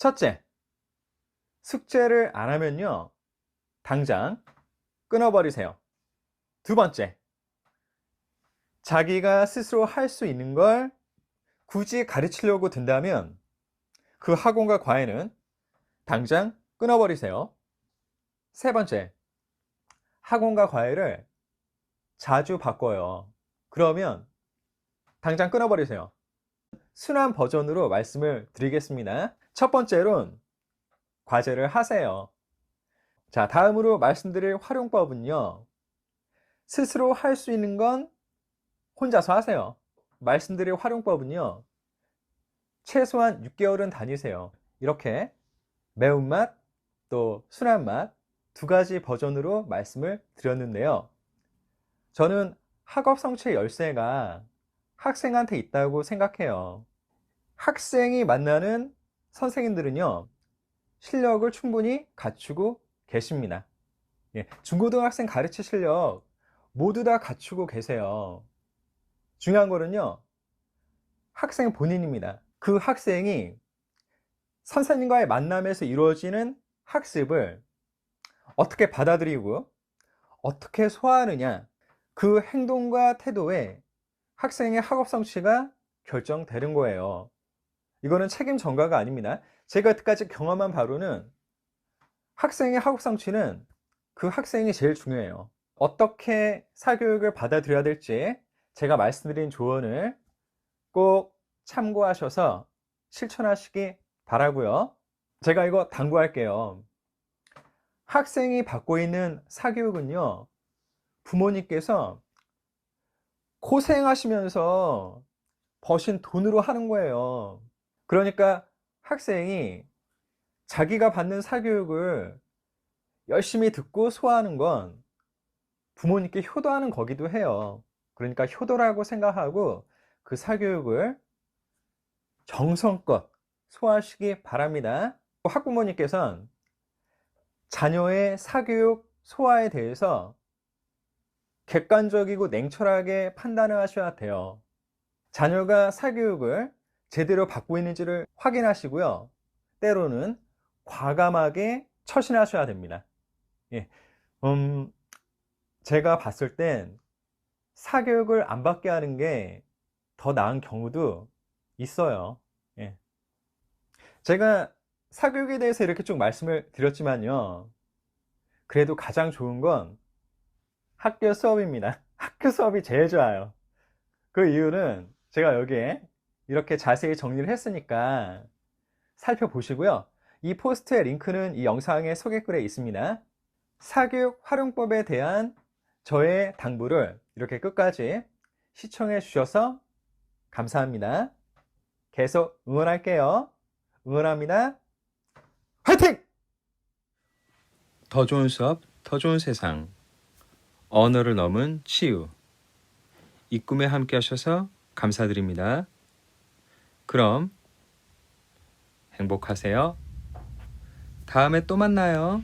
첫째, 숙제를 안 하면요. 당장 끊어버리세요. 두 번째, 자기가 스스로 할 수 있는 걸 굳이 가르치려고 든다면 그 학원과 과외는 당장 끊어버리세요. 세 번째, 학원과 과외를 자주 바꿔요. 그러면 당장 끊어버리세요. 순환 버전으로 말씀을 드리겠습니다. 첫 번째로는 과제를 하세요. 자, 다음으로 말씀드릴 활용법은요. 스스로 할 수 있는 건 혼자서 하세요. 말씀드릴 활용법은요. 최소한 6개월은 다니세요. 이렇게 매운맛 또 순한 맛 두 가지 버전으로 말씀을 드렸는데요. 저는 학업 성취의 열쇠가 학생한테 있다고 생각해요. 학생이 만나는 선생님들은요, 실력을 충분히 갖추고 계십니다. 예, 중고등학생 가르치 실력 모두 다 갖추고 계세요. 중요한 거는요, 학생 본인입니다. 그 학생이 선생님과의 만남에서 이루어지는 학습을 어떻게 받아들이고 어떻게 소화하느냐, 그 행동과 태도에 학생의 학업 성취가 결정되는 거예요. 이거는 책임 전가가 아닙니다. 제가 여태까지 경험한 바로는 학생의 학업 성취는 그 학생이 제일 중요해요. 어떻게 사교육을 받아들여야 될지 제가 말씀드린 조언을 꼭 참고하셔서 실천하시기 바라고요. 제가 이거 당부할게요. 학생이 받고 있는 사교육은요, 부모님께서 고생하시면서 버신 돈으로 하는 거예요. 그러니까 학생이 자기가 받는 사교육을 열심히 듣고 소화하는 건 부모님께 효도하는 거기도 해요. 그러니까 효도라고 생각하고 그 사교육을 정성껏 소화하시기 바랍니다. 학부모님께서는 자녀의 사교육 소화에 대해서 객관적이고 냉철하게 판단을 하셔야 돼요. 자녀가 사교육을 제대로 받고 있는지를 확인하시고요. 때로는 과감하게 처신하셔야 됩니다. 예. 음, 제가 봤을 땐 사교육을 안 받게 하는 게 더 나은 경우도 있어요. 예. 제가 사교육에 대해서 이렇게 쭉 말씀을 드렸지만요. 그래도 가장 좋은 건 학교 수업입니다. 학교 수업이 제일 좋아요. 그 이유는 제가 여기에 이렇게 자세히 정리를 했으니까 살펴보시고요. 이 포스트의 링크는 이 영상의 소개글에 있습니다. 사교육 활용법에 대한 저의 당부를 이렇게 끝까지 시청해 주셔서 감사합니다. 계속 응원할게요. 응원합니다. 화이팅! 더 좋은 수업, 더 좋은 세상. 언어를 넘은 치유. 이 꿈에 함께 하셔서 감사드립니다. 그럼 행복하세요. 다음에 또 만나요.